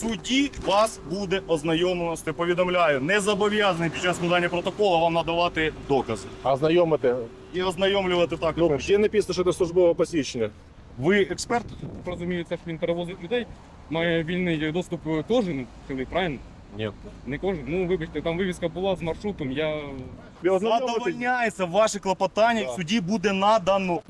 суді вас буде ознайомлено з повідомляю. Не зобов'язаний під час складання протоколу вам надавати докази. А знайомити? І ознайомлювати також. Ну, ще написано, що це службове посвідчення. Ви експерт? ж він перевозить людей. Має вільний доступ кожен, чоловік, правильно? Ні. Не кожен. Ну, вибачте, там вивіска була з маршрутом, я. Задовольняється ваше клопотання, Да. в суді буде надано.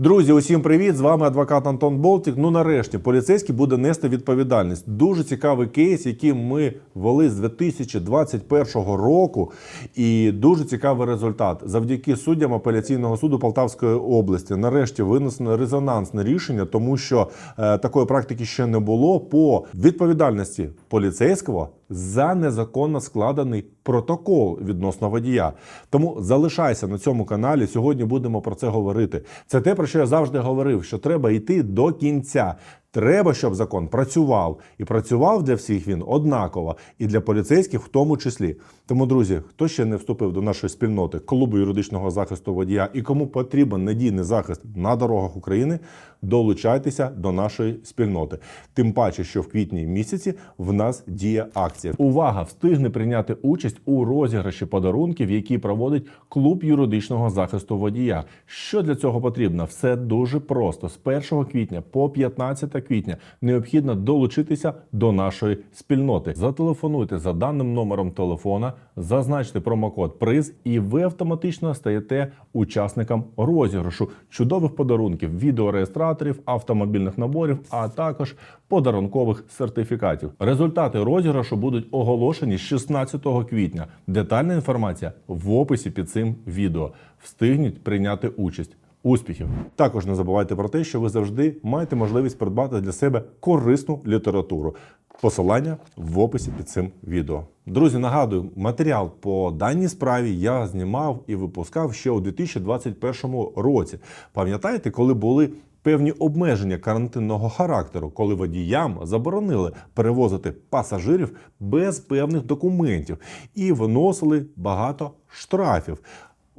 Друзі, усім привіт! З вами адвокат Антон Болтік. Ну нарешті поліцейський буде нести відповідальність. Дуже цікавий кейс, який ми вели з 2021 року, і дуже цікавий результат. Завдяки суддям апеляційного суду Полтавської області нарешті винесено резонансне рішення, тому що е, такої практики ще не було по відповідальності поліцейського за незаконно складений протокол відносно водія. Тому залишайся на цьому каналі. Сьогодні будемо про це говорити. Це те, про що я завжди говорив: що треба йти до кінця. Треба, щоб закон працював і працював для всіх він однаково, і для поліцейських в тому числі. Тому, друзі, хто ще не вступив до нашої спільноти клубу юридичного захисту водія і кому потрібен надійний захист на дорогах України, долучайтеся до нашої спільноти. Тим паче, що в квітні місяці в нас діє акція. Увага! Встигне прийняти участь у розіграші подарунків, які проводить клуб юридичного захисту водія. Що для цього потрібно? Все дуже просто. З 1 квітня по 15 квітня необхідно долучитися до нашої спільноти. Зателефонуйте за даним номером телефона, зазначте промокод приз, і ви автоматично стаєте учасником розіграшу чудових подарунків, відеореєстраторів, автомобільних наборів, а також подарункових сертифікатів. Результати розіграшу будуть оголошені 16 квітня. Детальна інформація в описі під цим відео. Встигніть прийняти участь. Успіхів! Також не забувайте про те, що ви завжди маєте можливість придбати для себе корисну літературу. Посилання в описі під цим відео. Друзі, нагадую, матеріал по даній справі я знімав і випускав ще у 2021 році. Пам'ятаєте, коли були певні обмеження карантинного характеру, коли водіям заборонили перевозити пасажирів без певних документів і виносили багато штрафів.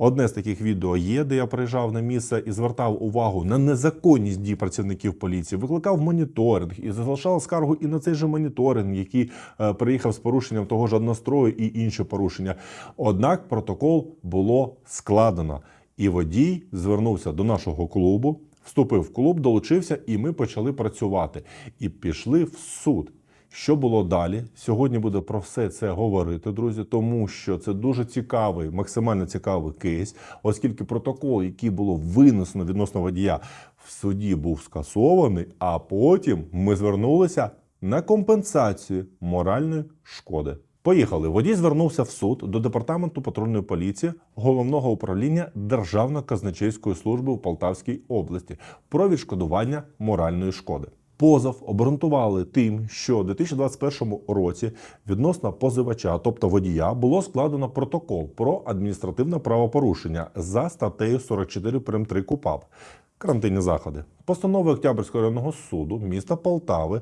Одне з таких відео є, де я приїжджав на місце і звертав увагу на незаконність дій працівників поліції, викликав моніторинг і залишав скаргу і на цей же моніторинг, який е, приїхав з порушенням того ж однострою і інші порушення. Однак протокол було складено, і водій звернувся до нашого клубу, вступив в клуб, долучився, і ми почали працювати. І пішли в суд. Що було далі? Сьогодні буде про все це говорити, друзі, тому що це дуже цікавий, максимально цікавий кейс, оскільки протокол, який було винесено відносно водія в суді, був скасований, а потім ми звернулися на компенсацію моральної шкоди. Поїхали. Водій звернувся в суд до департаменту патрульної поліції головного управління Державної казначейської служби у Полтавській області про відшкодування моральної шкоди. Позов обґрунтували тим, що у 2021 році відносно позивача, тобто водія, було складено протокол про адміністративне правопорушення за статтею 44 прим. 3 КУПАП. Карантинні заходи. Постанови Октябрьського районного суду міста Полтави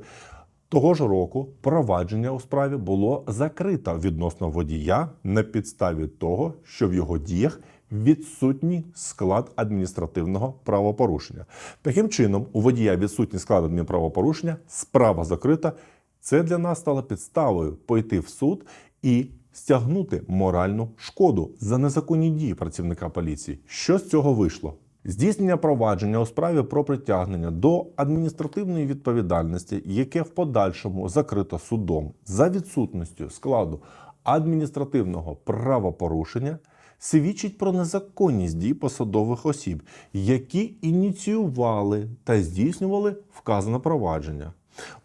того ж року провадження у справі було закрито відносно водія на підставі того, що в його діях відсутній склад адміністративного правопорушення. Таким чином, у водія відсутній склад адмінправопорушення, справа закрита. Це для нас стало підставою пойти в суд і стягнути моральну шкоду за незаконні дії працівника поліції. Що з цього вийшло? Здійснення провадження у справі про притягнення до адміністративної відповідальності, яке в подальшому закрито судом за відсутністю складу адміністративного правопорушення, свідчить про незаконність дій посадових осіб, які ініціювали та здійснювали вказане провадження.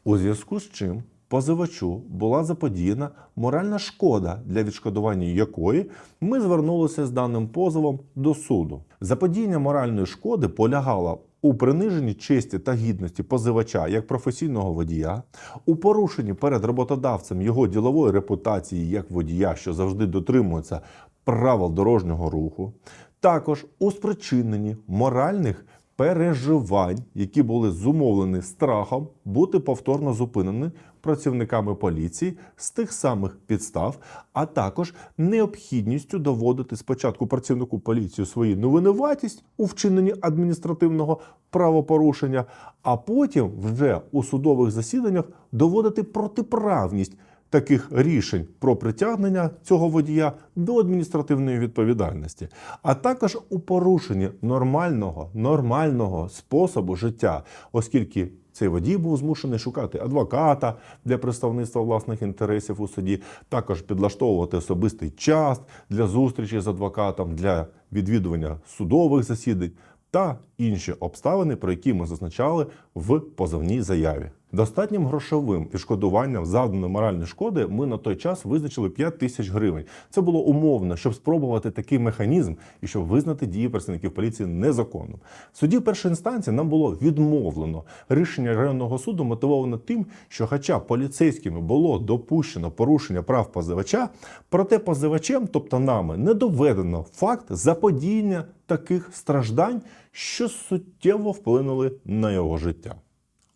У зв'язку з чим позивачу була заподіяна моральна шкода, для відшкодування якої ми звернулися з даним позовом до суду. Заподіяння моральної шкоди полягало у приниженні честі та гідності позивача як професійного водія, у порушенні перед роботодавцем його ділової репутації як водія, що завжди дотримується правил дорожнього руху, також у спричиненні моральних переживань, які були зумовлені страхом бути повторно зупинені працівниками поліції з тих самих підстав, а також необхідністю доводити спочатку працівнику поліції свою невинуватість у вчиненні адміністративного правопорушення, а потім вже у судових засіданнях доводити протиправність таких рішень про притягнення цього водія до адміністративної відповідальності, а також у порушенні нормального, нормального способу життя, оскільки цей водій був змушений шукати адвоката для представництва власних інтересів у суді, також підлаштовувати особистий час для зустрічі з адвокатом, для відвідування судових засідань та інші обставини, про які ми зазначали в позовній заяві. Достатнім грошовим відшкодуванням завданої моральної шкоди ми на той час визначили 5 тисяч гривень. Це було умовно, щоб спробувати такий механізм і щоб визнати дії працівників поліції незаконним. В суді першої інстанції нам було відмовлено. Рішення районного суду мотивовано тим, що, хоча поліцейськими було допущено порушення прав позивача, проте позивачем, тобто нами, не доведено факт заподіяння таких страждань, що суттєво вплинули на його життя.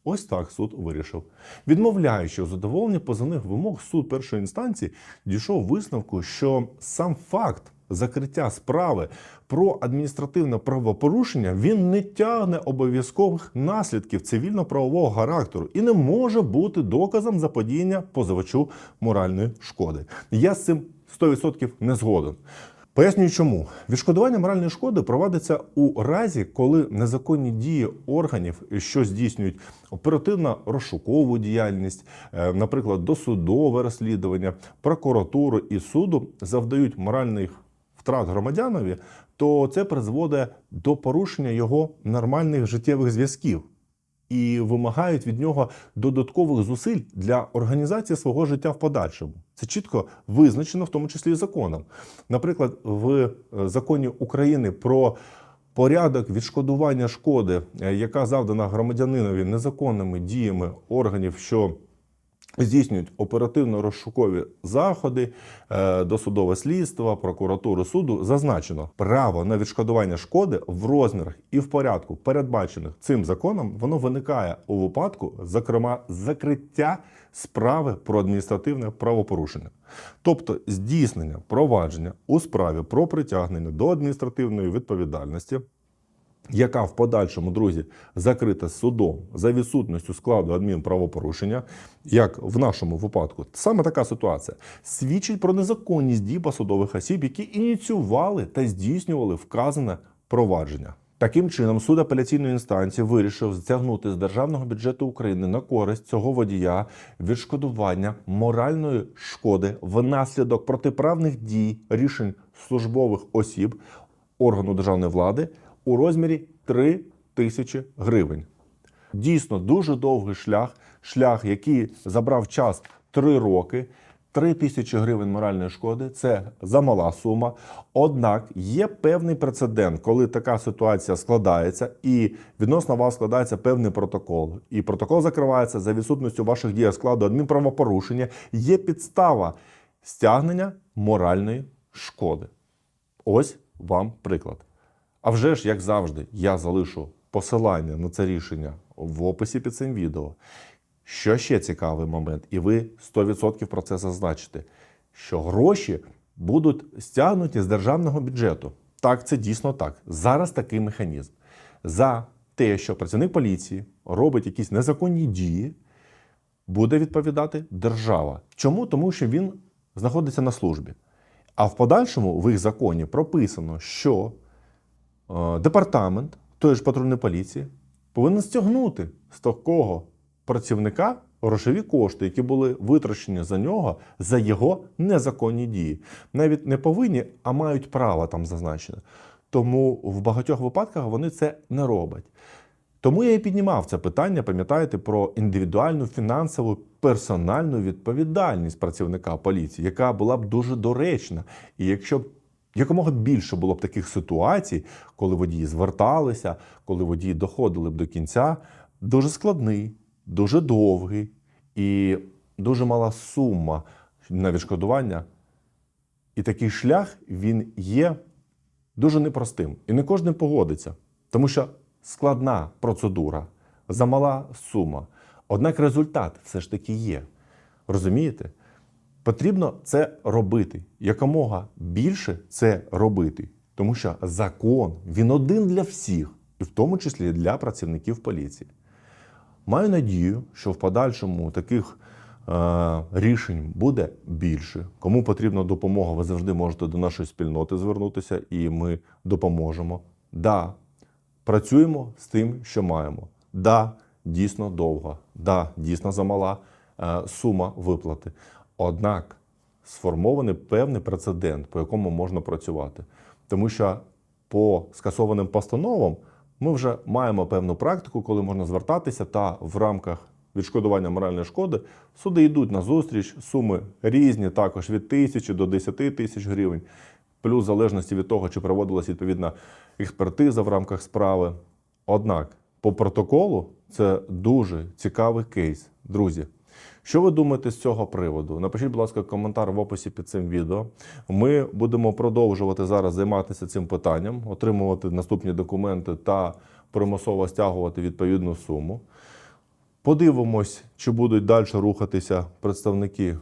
Ось так суд вирішив. Відмовляючи у задоволенні позовних вимог, суд першої інстанції дійшов висновку, що сам факт закриття справи про адміністративне правопорушення він не тягне обов'язкових наслідків цивільно-правового характеру і не може бути доказом заподіяння позивачу моральної шкоди. Я з цим 100% не згоден. Пояснюю, чому. Відшкодування моральної шкоди проводиться у разі, коли незаконні дії органів, що здійснюють оперативно-розшукову діяльність, е, наприклад, досудове розслідування, прокуратуру і суду завдають моральних втрат громадянові, то це призводить до порушення його нормальних життєвих зв'язків і вимагають від нього додаткових зусиль для організації свого життя в подальшому. Це чітко визначено, в тому числі законом. Наприклад, в е, законі України про порядок відшкодування шкоди, е, яка завдана громадянинові незаконними діями органів, що здійснюють оперативно-розшукові заходи, е, досудове слідство, прокуратуру суду, зазначено право на відшкодування шкоди в розмірах і в порядку, передбачених цим законом, воно виникає у випадку, зокрема, закриття справи про адміністративне правопорушення, тобто здійснення провадження у справі про притягнення до адміністративної відповідальності яка в подальшому, друзі, закрита судом за відсутністю складу адмінправопорушення, як в нашому випадку, саме така ситуація свідчить про незаконність дій посадових осіб, які ініціювали та здійснювали вказане провадження. Таким чином, суд апеляційної інстанції вирішив стягнути з державного бюджету України на користь цього водія відшкодування моральної шкоди внаслідок протиправних дій рішень службових осіб органу державної влади у розмірі 3 тисячі гривень. Дійсно, дуже довгий шлях, шлях, який забрав час 3 роки. 3 тисячі гривень моральної шкоди це замала сума. Однак є певний прецедент, коли така ситуація складається, і відносно вас складається певний протокол. І протокол закривається за відсутністю ваших дій складу адмінправопорушення. Є підстава стягнення моральної шкоди. Ось вам приклад. А вже ж, як завжди, я залишу посилання на це рішення в описі під цим відео. Що ще цікавий момент, і ви 100% про це зазначите, що гроші будуть стягнуті з державного бюджету. Так, це дійсно так. Зараз такий механізм. За те, що працівник поліції робить якісь незаконні дії, буде відповідати держава. Чому? Тому що він знаходиться на службі. А в подальшому в їх законі прописано, що департамент тої ж патрульної поліції повинен стягнути з такого працівника грошові кошти, які були витрачені за нього за його незаконні дії. Навіть не повинні, а мають право там зазначено. Тому в багатьох випадках вони це не роблять. Тому я і піднімав це питання, пам'ятаєте, про індивідуальну фінансову персональну відповідальність працівника поліції, яка була б дуже доречна. І якщо б якомога більше було б таких ситуацій, коли водії зверталися, коли водії доходили б до кінця, дуже складний, дуже довгий і дуже мала сума на відшкодування. І такий шлях він є дуже непростим. І не кожен погодиться, тому що складна процедура, замала сума. Однак результат все ж таки є. Розумієте? Потрібно це робити. Якомога більше це робити. Тому що закон він один для всіх, і в тому числі для працівників поліції. Маю надію, що в подальшому таких е, рішень буде більше. Кому потрібна допомога, ви завжди можете до нашої спільноти звернутися, і ми допоможемо. Да, працюємо з тим, що маємо. Да, дійсно довго. Да, дійсно замала е, сума виплати. Однак сформований певний прецедент, по якому можна працювати. Тому що по скасованим постановам ми вже маємо певну практику, коли можна звертатися, та в рамках відшкодування моральної шкоди суди йдуть на зустріч, суми різні, також від тисячі до 10 тисяч гривень, плюс в залежності від того, чи проводилася відповідна експертиза в рамках справи. Однак, по протоколу це дуже цікавий кейс. Друзі, що ви думаєте з цього приводу? Напишіть, будь ласка, коментар в описі під цим відео. Ми будемо продовжувати зараз займатися цим питанням, отримувати наступні документи та примусово стягувати відповідну суму. Подивимось, чи будуть далі рухатися представники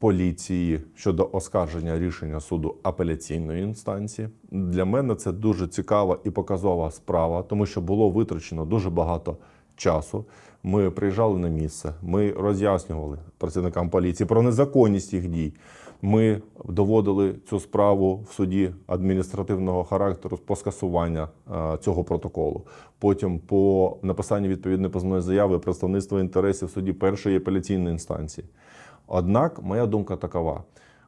поліції щодо оскарження рішення суду апеляційної інстанції. Для мене це дуже цікава і показова справа, тому що було витрачено дуже багато часу. Ми приїжджали на місце, ми роз'яснювали працівникам поліції про незаконність їх дій. Ми доводили цю справу в суді адміністративного характеру по скасування е, цього протоколу. Потім по написанню відповідної позовної заяви представництво інтересів в суді першої апеляційної інстанції. Однак, моя думка такова: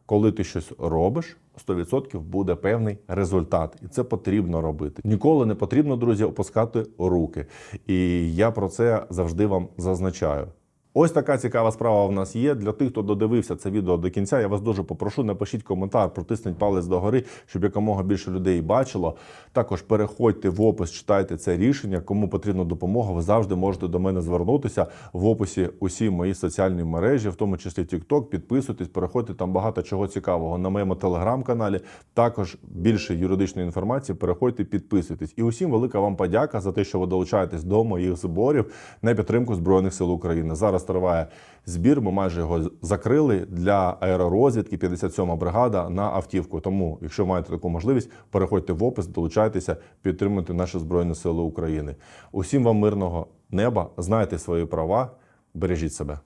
коли ти щось робиш, 100% буде певний результат, і це потрібно робити. Ніколи не потрібно, друзі, опускати руки. І я про це завжди вам зазначаю. Ось така цікава справа в нас є. Для тих, хто додивився це відео до кінця, я вас дуже попрошу, напишіть коментар, протисніть палець догори, щоб якомога більше людей бачило. Також переходьте в опис, читайте це рішення. Кому потрібна допомога, ви завжди можете до мене звернутися. В описі усі мої соціальні мережі, в тому числі TikTok. Підписуйтесь, переходьте там багато чого цікавого. На моєму телеграм-каналі також більше юридичної інформації. Переходьте, підписуйтесь. І усім велика вам подяка за те, що ви долучаєтесь до моїх зборів на підтримку Збройних сил України. Зараз триває збір. Ми майже його закрили для аеророзвідки 57 бригада на автівку. Тому, якщо маєте таку можливість, переходьте в опис, долучайтеся, підтримуйте наші збройні сили України. Усім вам мирного неба, знайте свої права, бережіть себе.